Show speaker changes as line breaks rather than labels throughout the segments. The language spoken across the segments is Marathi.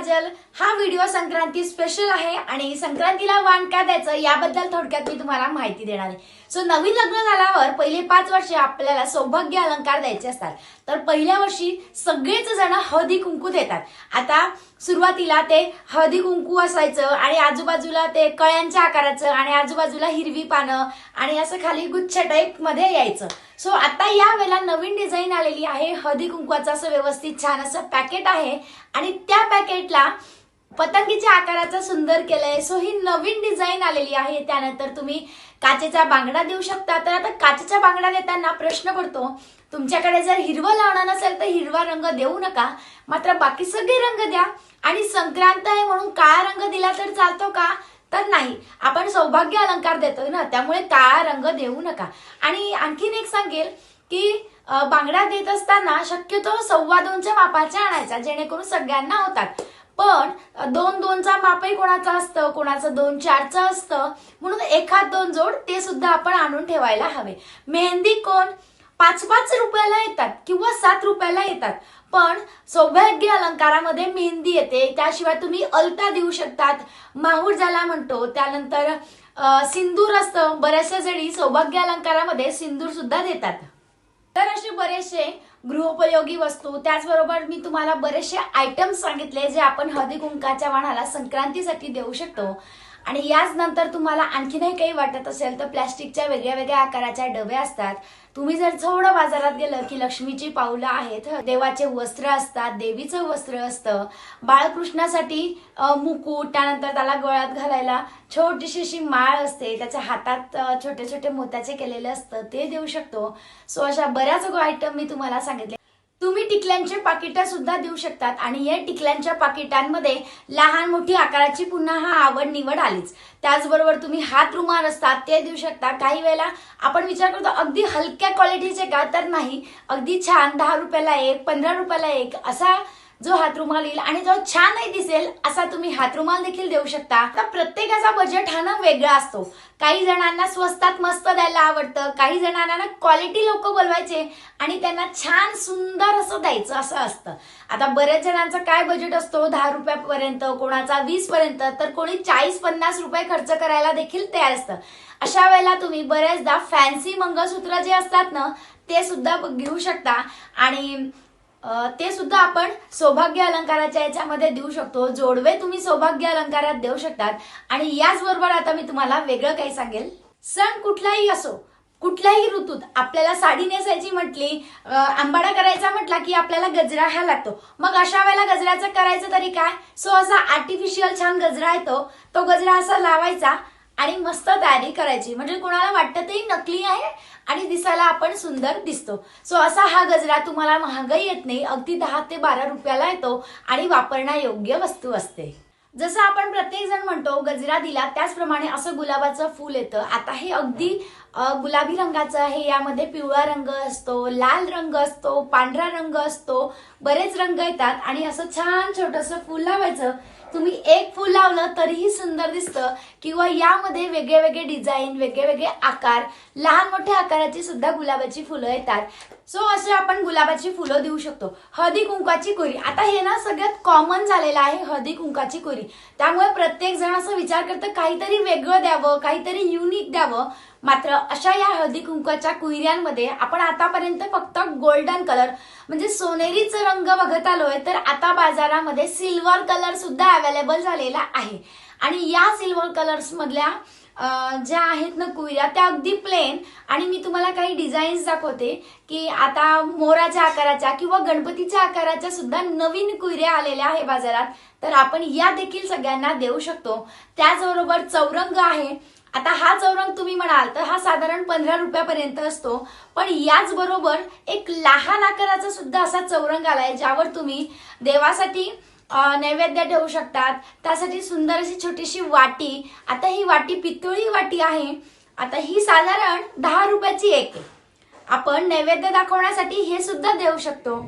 काजल हा व्हिडिओ संक्रांती स्पेशल आहे आणि संक्रांतीला वाण का द्यायचं याबद्दल थोडक्यात मी तुम्हाला माहिती देणार आहे. सो नवीन लग्न झाल्यावर पहिले पाच वर्षे आपल्याला सौभाग्य अलंकार द्यायचे असतात. तर पहिल्या वर्षी सगळेच जण हळदी कुंकू देतात. आता सुरुवातीला ते हळदी कुंकू असायचं आणि आजूबाजूला ते कळ्यांच्या आकाराचं आणि आजूबाजूला हिरवी पानं आणि असं खाली गुच्छ टाईपमध्ये यायचं. सो आता या वेळेला नवीन डिझाईन आलेली आहे. हळदी कुंकवाचं असं व्यवस्थित छान असं पॅकेट आहे आणि त्या पॅकेटला पतंगीच्या आकाराचं सुंदर केलंय. सो ही नवीन डिझाईन आलेली आहे. त्यानंतर तुम्ही काचेचा बांगडा देऊ शकता. तर आता काचेचा बांगडा देताना प्रश्न पडतो तुमच्याकडे जर हिरवं लावणं नसेल तर हिरवा रंग देऊ नका. मात्र बाकी सगळे रंग द्या. आणि संक्रांत आहे म्हणून काळा रंग दिला तर चालतो का? तर नाही. आपण सौभाग्य अलंकार देतोय ना त्यामुळे काळा रंग देऊ नका. आणि आणखीन एक सांगेल की बांगडा देत असताना शक्यतो सव्वा दोनच्या मापाच्या आणायचा जेणेकरून सगळ्यांना होतात. पण दोन दोनचा मापही कोणाचा असतं कोणाचं दोन चारचं असतं. म्हणून एखाद दोन जोड ते सुद्धा आपण आणून ठेवायला हवे. मेहंदी कोण पाच पाच रुपयाला येतात किंवा सात रुपयाला येतात. पण सौभाग्य अलंकारामध्ये मेहंदी येते. त्याशिवाय तुम्ही अलता देऊ शकतात. माहूर ज्याला म्हणतो त्यानंतर सिंदूर असतं. बऱ्याचशा जणी सौभाग्य अलंकारामध्ये सिंदूर सुद्धा देतात. तर असे बरेचसे गृहोपयोगी वस्तू. त्याचबरोबर मी तुम्हाला बरेचसे आयटम्स सांगितले जे आपण हळदी कुंकाच्या वाणाला संक्रांतीसाठी देऊ शकतो. आणि याच नंतर तुम्हाला आणखीनही काही वाटत असेल तर प्लॅस्टिकच्या वेगळ्या वेगळ्या आकाराच्या डबे असतात. तुम्ही जर थोडं बाजारात गेलं की लक्ष्मीची पावलं आहेत देवाचे वस्त्र असतात देवीचं वस्त्र असतं. बाळकृष्णासाठी मुकुट त्यानंतर त्याला गळ्यात घालायला छोटीशी अशी माळ असते. त्याच्या हातात छोटे छोटे मोत्याचे केलेले असतं ते देऊ शकतो. सो अशा बऱ्याच आयटम मी तुम्हाला सांगितले तुम्ही टिकल्यांचे पाकिटं सुद्धा देऊ शकतात आणि या टिकल्यांच्या पाकिटांमध्ये लहान मोठी आकाराची पुन्हा हा आवड निवड आलीच. त्याचबरोबर तुम्ही हात रुमाल असतात ते देऊ शकता. काही वेळेला आपण विचार करतो अगदी हलक्या क्वालिटीचे का तर नाही अगदी छान दहा रुपयाला एक पंधरा रुपयाला एक असा जो हातरुमाल येईल आणि जो छानही दिसेल असा तुम्ही हातरुमाल देखील देऊ शकता. तर प्रत्येकाचा बजेट हा ना वेगळा असतो. काही जणांना स्वस्तात मस्त द्यायला आवडतं काही जणांना ना क्वालिटी लोक बोलवायचे आणि त्यांना छान सुंदर असं द्यायचं असं असतं. आता बऱ्याच जणांचं काय बजेट असतो? दहा रुपयापर्यंत कोणाचा वीस पर्यंत तर कोणी चाळीस पन्नास रुपये खर्च करायला देखील तयार असतं. अशा वेळेला तुम्ही बऱ्याचदा फॅन्सी मंगळसूत्र जे असतात ना ते सुद्धा घेऊ शकता. आणि ते सुद्धा आपण सौभाग्य अलंकाराच्या याच्यामध्ये देऊ शकतो. जोडवे तुम्ही सौभाग्य अलंकारात देऊ शकतात. आणि याचबरोबर आता मी तुम्हाला वेगळं काही सांगेल. सण कुठलाही असो कुठल्याही ऋतूत आपल्याला साडी नेसायची म्हटली आंबाडा करायचा म्हटला की आपल्याला गजरा हा लागतो. मग अशा वेळेला गजऱ्याचं करायचं तरी काय? सो असा आर्टिफिशियल छान गजरा येतो. तो गजरा असा लावायचा आणि मस्त तयारी करायची. म्हणजे कोणाला वाटतं ते नकली आहे आणि दिसायला आपण सुंदर दिसतो. सो असा हा गजरा तुम्हाला महागाई येत नाही. अगदी दहा ते बारा रुपयाला येतो आणि वापरण्यायोग्य वस्तू असते. जसं आपण प्रत्येक जण म्हणतो गजरा दिला त्याचप्रमाणे असं गुलाबाचं फूल येतं. आता हे अगदी गुलाबी रंगाचं आहे. यामध्ये पिवळा रंग असतो लाल रंग असतो पांढरा रंग असतो. बरेच रंग येतात आणि असं छान छोटंसं फूल लावायचं तुम्ही एक फूल लावलं तरीही सुंदर दिसतं. किंवा यामध्ये वेगळे वेगळे डिझाईन वेगळे वेगळे आकार लहान मोठ्या आकाराची सुद्धा गुलाबाची फुलं येतात. सो असे आपण गुलाबाची फुलं देऊ शकतो. हळदी कुंकाची कोरी. आता हे ना सगळ्यात कॉमन झालेलं आहे हळदी कुंकाची कोरी. त्यामुळे प्रत्येक जण असं विचार करतं काहीतरी वेगळं द्यावं काहीतरी युनिक द्यावं. मात्र अशा या हळदी कुंकवाच्या कुहिऱ्यांमध्ये आपण आतापर्यंत फक्त गोल्डन कलर म्हणजे सोनेरीच रंग बघत आलोय तर आता बाजारामध्ये सिल्वर कलर सुद्धा अवेलेबल झालेला आहे. आणि या सिल्वर कलर्स मधल्या ज्या आहेत ना कुयऱ्या त्या अगदी प्लेन आणि मी तुम्हाला काही डिझाईन्स दाखवते की आता मोराच्या आकाराच्या किंवा गणपतीच्या आकाराच्या सुद्धा नवीन कुयऱ्या आलेल्या आहे बाजारात. तर आपण या देखील सगळ्यांना देऊ शकतो. त्याचबरोबर चौरंग आहे. आता हा चौरंग तुम्ही म्हणाल तर हा साधारण पंधरा रुपयापर्यंत असतो. पण याचबरोबर एक लहान आकाराचा सुद्धा असा चौरंग आलाय ज्यावर तुम्ही देवासाठी नैवेद्य ठेवू शकतात. त्यासाठी सुंदर अशी छोटीशी वाटी. आता ही वाटी पितळी वाटी आहे. आता ही साधारण दहा रुपयाची एक. आहे आपण नैवेद्य दाखवण्यासाठी हे सुद्धा देऊ शकतो.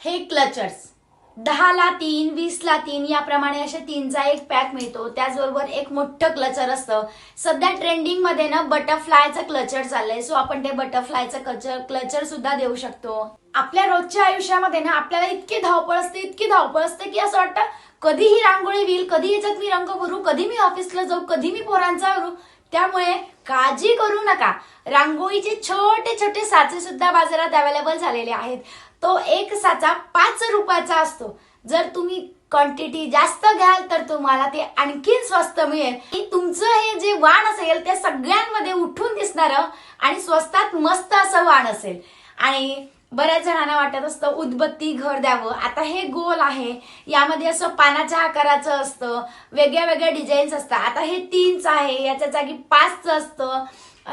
हे क्लचर्स दहाला तीन वीसला तीन याप्रमाणे असे तीनचा एक पॅक मिळतो. त्याचबरोबर एक मोठं क्लचर असतं. सध्या ट्रेंडिंगमध्ये ना बटरफ्लायचं क्लचर चाललंय. सो आपण ते बटरफ्लायचं क्लचर क्लचर सुद्धा देऊ शकतो. आपल्या रोजच्या आयुष्यामध्ये ना आपल्याला इतकी धावपळ असते इतकी धावपळ असते की असं वाटतं कधी ही रांगोळी होईल कधी याच्यात मी रंग भरू कधी मी ऑफिसला जाऊ कधी मी पोरांचा भरू त्यामुळे काळजी करू नका. रांगोळीचे छोटे छोटे साचे सुद्धा बाजारात अवेलेबल झालेले आहेत. तो एक साचा पाच रुपयाचा असतो. जर तुम्ही क्वांटिटी जास्त घ्याल तर तुम्हाला ते आणखीन स्वस्त मिळेल. की तुमचं हे जे वाण असेल ते सगळ्यांमध्ये उठून दिसणारं आणि स्वस्तात मस्त असं वाण असेल. आणि बऱ्याच जणांना वाटत असतं उदबत्ती घर द्यावं. आता हे गोल आहे. यामध्ये असं पानाच्या आकाराचं असतं. वेगळ्या वेगळ्या डिझाईन्स असतात. आता हे तीनच आहे. याच्या जागी पाचचं असतं.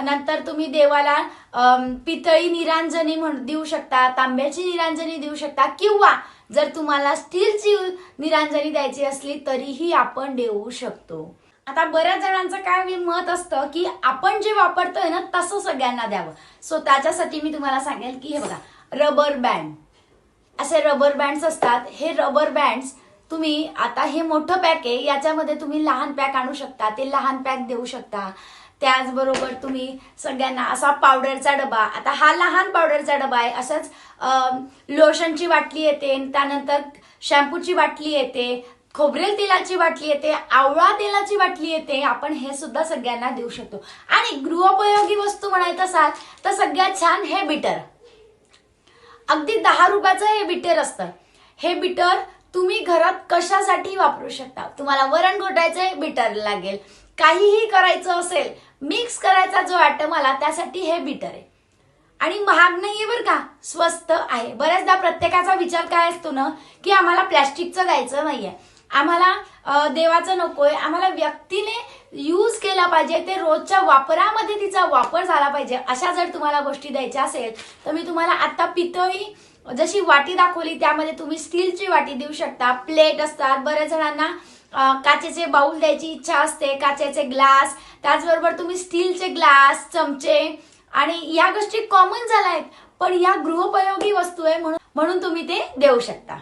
नंतर तुम्ही देवाला पितळी निरांजनी म्हण देऊ शकता तांब्याची निरांजनी देऊ शकता किंवा जर तुम्हाला स्टीलची निरांजनी द्यायची असली तरीही आपण देऊ शकतो. आता बऱ्याच जणांचं काय मत असतं की आपण जे वापरतोय ना तसं सगळ्यांना द्यावं. सो त्याच्यासाठी मी तुम्हाला सांगेल की हे बघा. Rubber band. असे रबर बँड्स असतात. हे रबर बँड्स तुम्ही आता हे मोठं पॅक आहे याच्यामध्ये तुम्ही लहान पॅक आणू शकता. ते लहान पॅक देऊ शकता. त्याचबरोबर तुम्ही सगळ्यांना असा पावडरचा डबा आता हा लहान पावडरचा डबा आहे असंच लोशनची बाटली येते त्यानंतर शॅम्पूची बाटली येते खोबरेल तेलाची बाटली येते आवळा तेलाची बाटली येते आपण हे सुद्धा सगळ्यांना देऊ शकतो. आणि गृहोपयोगी वस्तू म्हणायचं असाल तर सगळ्यात छान हे बिटर अगदी दहा रुपयाचं हे बिटर असतं. हे बिटर तुम्ही घरात कशासाठी वापरू शकता? तुम्हाला वरण घोटायचं बिटर लागेल. काहीही करायचं असेल मिक्स करायचा जो वाटतं आला त्यासाठी हे बिटर आहे. आणि महाग नाहीये बरं का? स्वस्त आहे. बऱ्याचदा प्रत्येकाचा विचार काय असतो ना की आम्हाला प्लॅस्टिकचं द्यायचं नाहीये. आम्हाला देवाचं नकोय. आम्हाला व्यक्तीने यूज केला पाहिजे ते रोजच्या वापरामध्ये तिचा वापर झाला पाहिजे अशा जर तुम्हाला गोष्टी द्यायच्या असेल तर मी तुम्हाला आता पितळी जशी वाटी दाखवली त्यामध्ये तुम्ही स्टीलची वाटी देऊ शकता. प्लेट असतात बऱ्याच जणांना काचेचे बाउल द्यायची इच्छा असते काचेचे ग्लास त्याचबरोबर तुम्ही स्टीलचे ग्लास चमचे आणि या गोष्टी कॉमन झाल्या आहेत पण या गृहोपयोगी वस्तू आहे म्हणून म्हणून तुम्ही ते देऊ शकता.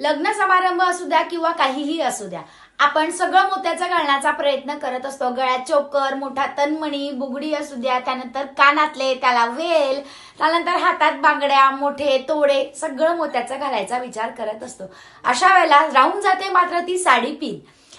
लग्न समारंभ असू द्या किंवा काहीही असू द्या आपण सगळं मोत्याचं घालण्याचा प्रयत्न करत असतो. गळ्यात चोकर मोठा तनमणी बुगडी असू द्या त्यानंतर कानातले त्याला वेल त्यानंतर हातात बांगड्या मोठे तोडे सगळं मोत्याचं घालायचा विचार करत असतो. अशा वेळेला राहून जाते मात्र ती साडी पिन.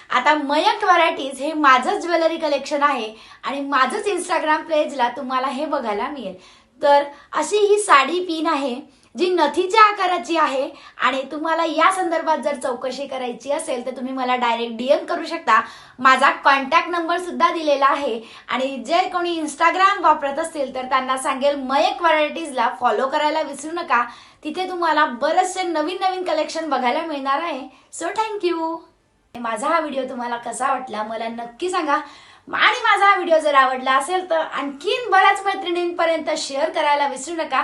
आता मयंक व्हरायटीज हे माझंच ज्वेलरी कलेक्शन आहे आणि माझंच इंस्टाग्राम पेजला तुम्हाला हे बघायला मिळेल. तर अशी ही साडी पिन आहे. जी नथीच्या आकाराची आहे आणि तुम्हाला या संदर्भात जर चौकशी करायची असेल तर तुम्ही मला डायरेक्ट डीएम करू शकता. माझा कॉन्टॅक्ट नंबर सुद्धा दिलेला आहे. आणि जे कोणी इंस्टाग्राम वापरत असतील तर त्यांना सांगेल मयक व्हरायटीजला फॉलो करायला विसरू नका. तिथे तुम्हाला बरेचसे नवीन नवीन कलेक्शन बघायला मिळणार आहे. सो थँक्यू माझा हा व्हिडिओ तुम्हाला कसा वाटला मला नक्की सांगा. आणि माझा हा व्हिडिओ जर आवडला असेल तर आणखीन बऱ्याच मैत्रिणींपर्यंत शेअर करायला विसरू नका.